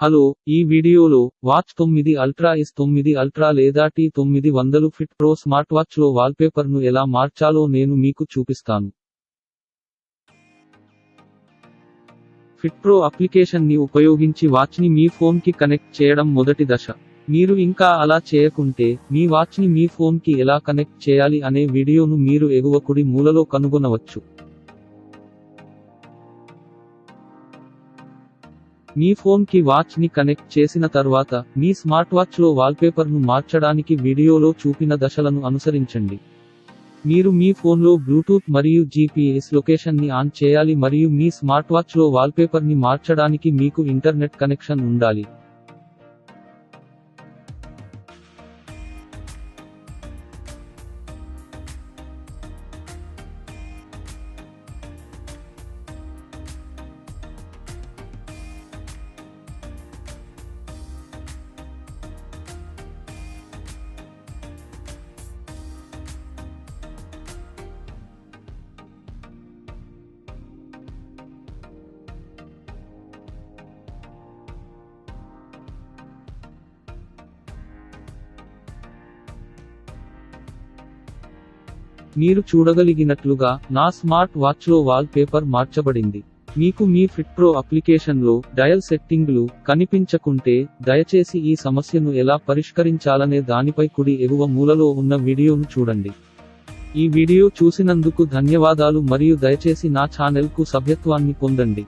Hello ఈ వీడియోలో watch తొమ్మిది అల్ట్రా ఎస్ తొమ్మిది అల్ట్రా లేదా టీ తొమ్మిది వందలు ఫిట్ ప్రో స్మార్ట్ వాచ్లో వాల్పేపర్ను ఎలా మార్చాలో నేను మీకు చూపిస్తాను. ఫిట్ ప్రో అప్లికేషన్ని ఉపయోగించి వాచ్ని మీ ఫోన్కి కనెక్ట్ చేయడం మొదటి దశ. మీరు ఇంకా అలా చేయకుంటే మీ వాచ్ని మీ ఫోన్కి ఎలా కనెక్ట్ చేయాలి అనే వీడియోను మీరు ఎగువ కుడి మూలలో కనుగొనవచ్చు. మీ ఫోన్కి వాచ్ని కనెక్ట్ చేసిన తర్వాత మీ స్మార్ట్ వాచ్లో వాల్పేపర్ను మార్చడానికి వీడియోలో చూపిన దశలను అనుసరించండి. మీరు మీ ఫోన్లో బ్లూటూత్ మరియు జీపీఎస్ లొకేషన్ని ఆన్ చేయాలి మరియు మీ స్మార్ట్ వాచ్లో వాల్పేపర్ని మార్చడానికి మీకు ఇంటర్నెట్ కనెక్షన్ ఉండాలి. మీరు చూడగలిగినట్లుగా నా స్మార్ట్ వాచ్లో వాల్ పేపర్ మార్చబడింది. మీకు మీ ఫిట్ ప్రో అప్లికేషన్లో డయల్ సెట్టింగులు కనిపించకుంటే దయచేసి ఈ సమస్యను ఎలా పరిష్కరించాలనే దానిపై కుడి ఎగువ మూలలో ఉన్న వీడియోను చూడండి. ఈ వీడియో చూసినందుకు ధన్యవాదాలు మరియు దయచేసి నా ఛానెల్కు సభ్యత్వాన్ని పొందండి.